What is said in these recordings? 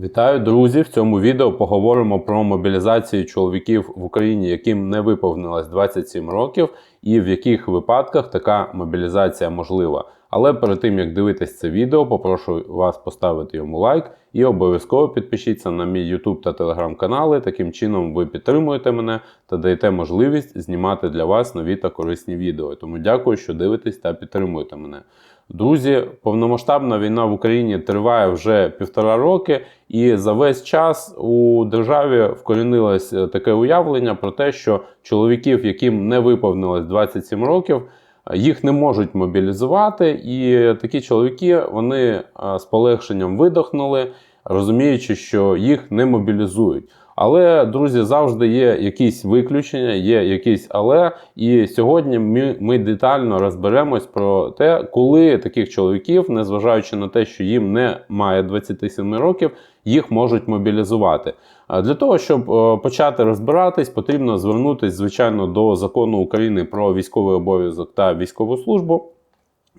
Вітаю, друзі! В цьому відео поговоримо про мобілізацію чоловіків в Україні, яким не виповнилось 27 років, і в яких випадках така мобілізація можлива. Але перед тим як дивитись це відео, попрошу вас поставити йому лайк і обов'язково підпишіться на мій YouTube та Telegram канали. Таким чином ви підтримуєте мене та даєте можливість знімати для вас нові та корисні відео. Тому дякую, що дивитесь та підтримуєте мене. Друзі, повномасштабна війна в Україні триває вже півтора роки, і за весь час у державі вкорінилось е, таке уявлення про те, що чоловіків, яким не виповнилось 27 років, їх не можуть мобілізувати, і такі чоловіки вони е, з полегшенням видохнули, розуміючи, що їх не мобілізують. Але, друзі, завжди є якісь виключення, є якісь але. І сьогодні ми, ми детально розберемось про те, коли таких чоловіків, незважаючи на те, що їм не має 27 років, їх можуть мобілізувати. Для того, щоб е, почати розбиратись, потрібно звернутися, звичайно, до закону України про військовий обов'язок та військову службу.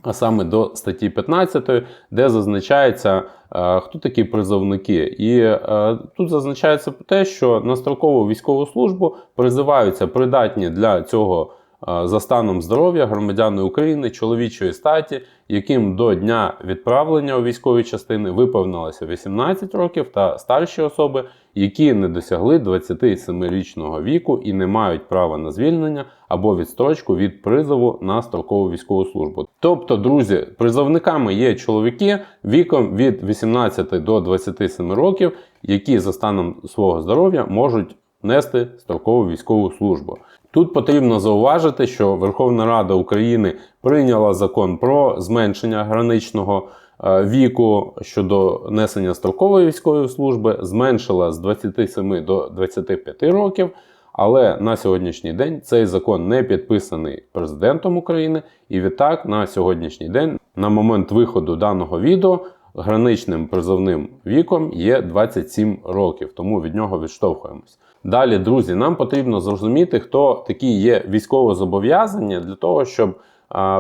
А саме до статті 15, де зазначається, е, хто такі призовники. І е, тут зазначається те, що на строкову військову службу призиваються придатні для цього за станом здоров'я громадяни України чоловічої статі, яким до дня відправлення у військові частини виповнилося 18 років, та старші особи, які не досягли 27-річного віку і не мають права на звільнення або відстрочку від призову на строкову військову службу. Тобто, друзі, призовниками є чоловіки віком від 18 до 27 років, які за станом свого здоров'я можуть нести строкову військову службу. Тут потрібно зауважити, що Верховна Рада України прийняла закон про зменшення граничного е, віку щодо несення строкової військової служби, зменшила з 27 до 25 років. Але на сьогоднішній день цей закон не підписаний президентом України, і відтак на сьогоднішній день, на момент виходу даного відео, граничним призовним віком є 27 років, тому від нього відштовхуємось. Далі, друзі, нам потрібно зрозуміти, хто такі є військовозобов'язані для того, щоб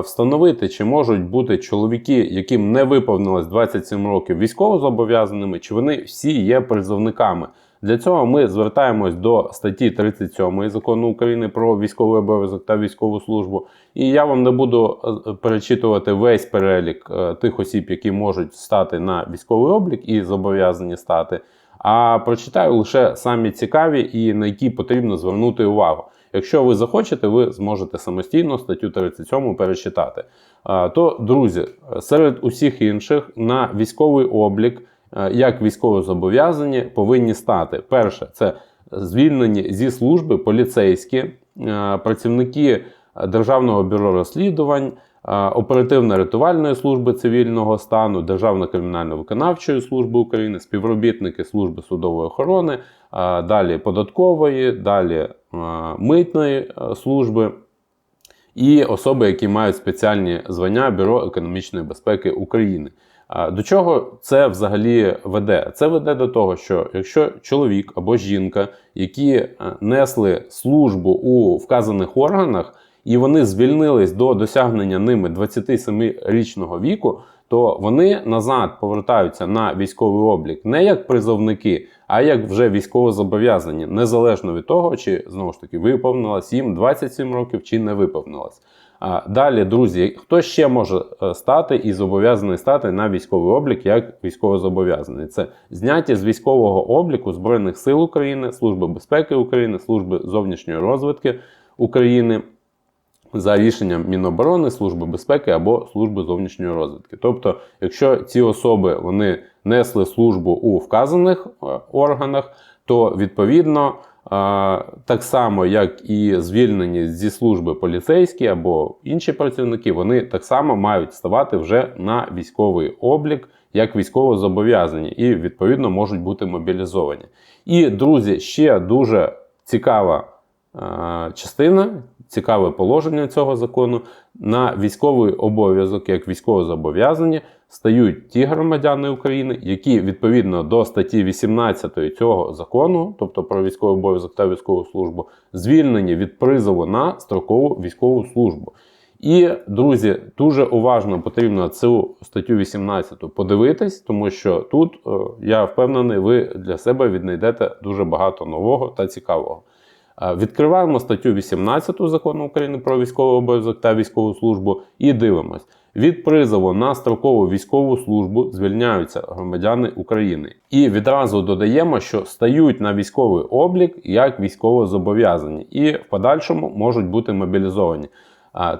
встановити, чи можуть бути чоловіки, яким не виповнилось 27 років військовозобов'язаними, чи вони всі є призовниками. Для цього ми звертаємось до статті 37 закону України про військовий обов'язок та військову службу. І я вам не буду е, перечитувати весь перелік е, тих осіб, які можуть стати на військовий облік і зобов'язані стати. А прочитаю лише самі цікаві і на які потрібно звернути увагу. Якщо ви захочете, ви зможете самостійно статтю 37 перечитати. То, друзі, серед усіх інших на військовий облік, як військовозобов'язані, повинні стати перше, це звільнені зі служби поліцейські, працівники Державного бюро розслідувань. Оперативно-рятувальної служби цивільного стану, Державної кримінально-виконавчої служби України, співробітники служби судової охорони, далі податкової, далі митної служби і особи, які мають спеціальні звання Бюро економічної безпеки України. До чого це взагалі веде? Це веде до того, що якщо чоловік або жінка, які несли службу у вказаних органах, і вони звільнились до досягнення ними 27-річного віку, то вони назад повертаються на військовий облік не як призовники, а як вже військовозобов'язані, незалежно від того, чи знову ж таки виповнилось їм 27 років чи не виповнилось. А далі, друзі, хто ще може е, стати і зобов'язаний стати на військовий облік як військовозобов'язаний? Це зняття з військового обліку Збройних сил України, Служби безпеки України, Служби зовнішньої розвитки України за рішенням Міноборони, Служби безпеки або Служби зовнішньої розвідки. Тобто, якщо ці особи вони несли службу у вказаних е, органах, то відповідно. Так само, як і звільнені зі служби поліцейські або інші працівники, вони так само мають ставати вже на військовий облік як військово зобов'язані і відповідно можуть бути мобілізовані. І друзі, ще дуже цікава частина цікаве положення цього закону. На військовий обов'язок, як військовозобов'язані, стають ті громадяни України, які відповідно до статті 18 цього закону, тобто про військовий обов'язок та військову службу, звільнені від призову на строкову військову службу. І, друзі, дуже уважно потрібно цю статтю 18 подивитись, тому що тут, е, я впевнений, ви для себе віднайдете дуже багато нового та цікавого. Е, Відкриваємо статтю 18 закону України про військовий обов'язок та військову службу і дивимось. Від призову на строкову військову службу звільняються громадяни України. І відразу додаємо, що стають на військовий облік як військовозобов'язані і в подальшому можуть бути мобілізовані.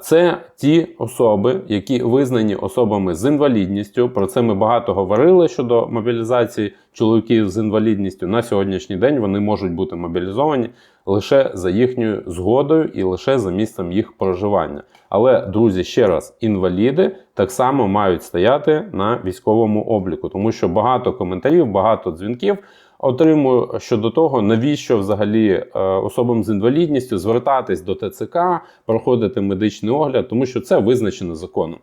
Це ті особи, які визнані особами з інвалідністю. Про це ми багато говорили щодо мобілізації чоловіків з інвалідністю. На сьогоднішній день вони можуть бути мобілізовані лише за їхньою згодою і лише за місцем їх проживання. Але, друзі, ще раз, інваліди так само мають стояти на військовому обліку, тому що багато коментарів, багато дзвінків. Отримую щодо того, навіщо взагалі е, особам з інвалідністю звертатись до ТЦК, проходити медичний огляд, тому що це визначено законом.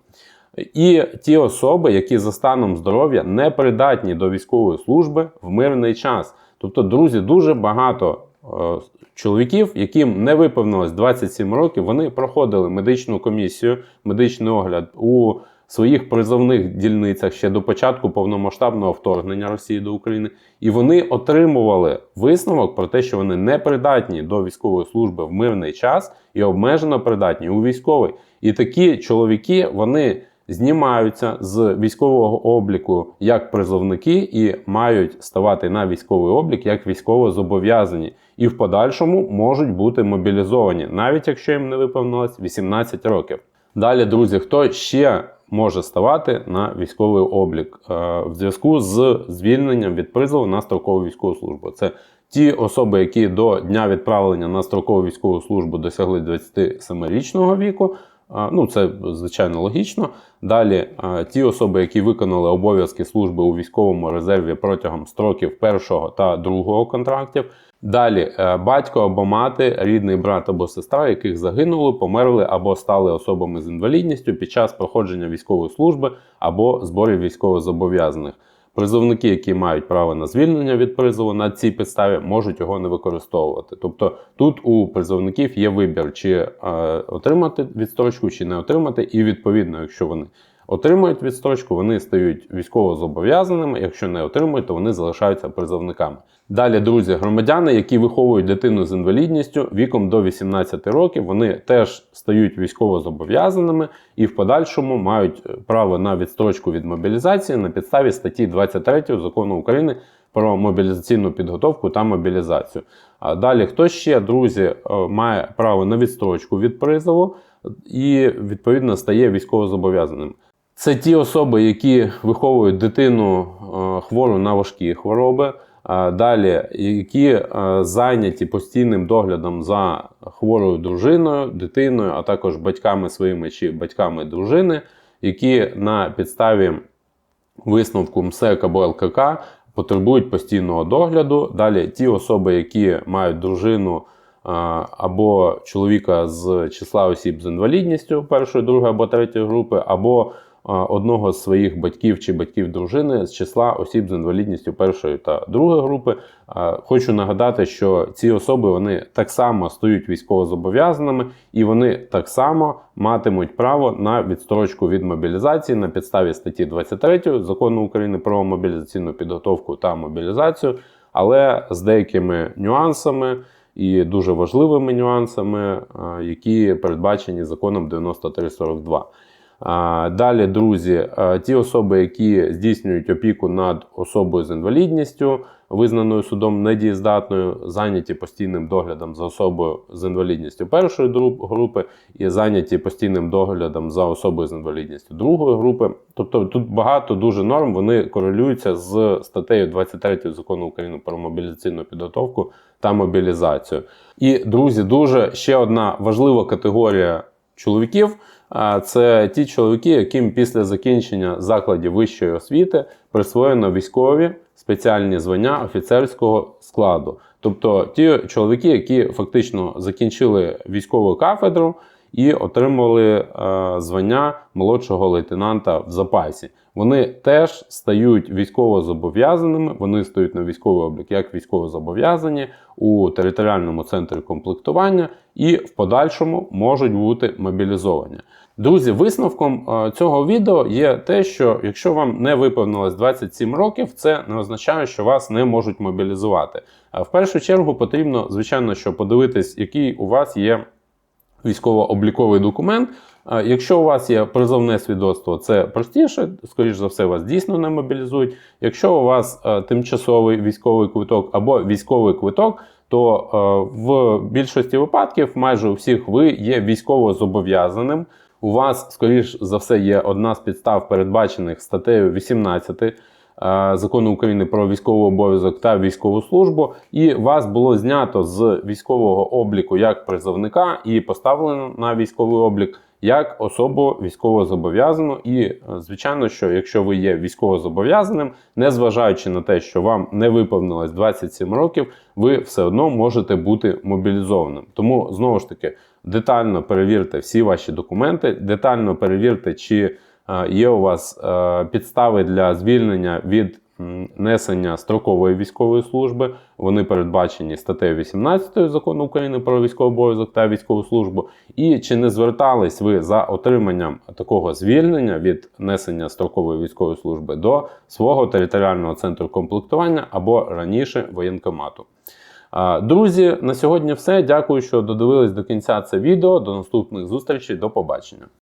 І ті особи, які за станом здоров'я не придатні до військової служби в мирний час. Тобто, друзі, дуже багато е, чоловіків, яким не виповнилось 27 років, вони проходили медичну комісію, медичний огляд у своїх призовних дільницях ще до початку повномасштабного вторгнення Росії до України, і вони отримували висновок про те, що вони не придатні до військової служби в мирний час і обмежено придатні у військовий. І такі чоловіки вони знімаються з військового обліку як призовники і мають ставати на військовий облік як військово зобов'язані, і в подальшому можуть бути мобілізовані, навіть якщо їм не виповнилось 18 років. Далі, друзі, хто ще може ставати на військовий облік е, в зв'язку з звільненням від призову на строкову військову службу? Це ті особи, які до дня відправлення на строкову військову службу досягли 27-річного віку. Е, Ну, це звичайно логічно. Далі, е, ті особи, які виконали обов'язки служби у військовому резерві протягом строків першого та другого контрактів. Далі, е, батько або мати, рідний брат або сестра, яких загинули, померли або стали особами з інвалідністю під час проходження військової служби або зборів військовозобов'язаних. Призовники, які мають право на звільнення від призову на цій підставі, можуть його не використовувати. Тобто тут у призовників є вибір, чи е, отримати відстрочку, чи не отримати, і відповідно, якщо вони отримують відстрочку, вони стають військово зобов'язаними. Якщо не отримують, то вони залишаються призовниками. Далі, друзі, громадяни, які виховують дитину з інвалідністю віком до 18 років, вони теж стають військово зобов'язаними і в подальшому мають право на відстрочку від мобілізації на підставі статті 23 закону України про мобілізаційну підготовку та мобілізацію. А далі, хто ще, друзі, е, має право на відстрочку від призову і відповідно стає військовозобов'язаним. Це ті особи, які виховують дитину е, хвору на важкі хвороби. а Далі, які е, зайняті постійним доглядом за хворою дружиною, дитиною, а також батьками своїми чи батьками дружини, які на підставі висновку МСЕК або ЛКК потребують постійного догляду. Далі ті особи, які мають дружину або чоловіка з числа осіб з інвалідністю першої, другої або третьої групи, або одного з своїх батьків чи батьків дружини з числа осіб з інвалідністю першої та другої групи. Хочу нагадати, що ці особи вони так само стають військовозобов'язаними і вони так само матимуть право на відстрочку від мобілізації на підставі статті 23 закону України про мобілізаційну підготовку та мобілізацію, але з деякими нюансами і дуже важливими нюансами, які передбачені законом 9342. Далі, друзі, ті особи, які здійснюють опіку над особою з інвалідністю, визнаною судом недієздатною, зайняті постійним доглядом за особою з інвалідністю першої групи і зайняті постійним доглядом за особою з інвалідністю другої групи. Тобто тут багато дуже норм, вони корелюються з статтею 23 закону України про мобілізаційну підготовку та мобілізацію. І, друзі, дуже ще одна важлива категорія чоловіків. Це ті чоловіки, яким після закінчення закладів вищої освіти присвоєно військові спеціальні звання офіцерського складу. Тобто ті чоловіки, які фактично закінчили військову кафедру і отримали е, звання молодшого лейтенанта в запасі. Вони теж стають військовозобов'язаними, вони стають на військовий облік як військовозобов'язані у територіальному центрі комплектування і в подальшому можуть бути мобілізовані. Друзі, висновком е, цього відео є те, що якщо вам не виповнилось 27 років, це не означає, що вас не можуть мобілізувати. Е, В першу чергу потрібно, звичайно, що подивитись, який у вас є військово-обліковий документ. Якщо у вас є призовне свідоцтво, це простіше, скоріш за все, вас дійсно не мобілізують. Якщо у вас е, тимчасовий військовий квиток або військовий квиток, то е, в більшості випадків, майже у всіх, ви є військово зобов'язаним. У вас, скоріш за все, є одна з підстав, передбачених статтею 18 е, закону України про військовий обов'язок та військову службу, і вас було знято з військового обліку як призовника і поставлено на військовий облік як особу військовозобов'язану. І е, звичайно, що якщо ви є військовозобов'язаним, незважаючи на те, що вам не виповнилось 27 років, ви все одно можете бути мобілізованим. Тому знову ж таки детально перевірте всі ваші документи, детально перевірте, чи е, є у вас е, підстави для звільнення від несення строкової військової служби. Вони передбачені статтею 18 закону України про військовий обов'язок та військову службу. І чи не звертались ви за отриманням такого звільнення від несення строкової військової служби до свого територіального центру комплектування або раніше воєнкомату? Друзі, на сьогодні все. Дякую, що додивились до кінця це відео. До наступних зустрічей. До побачення.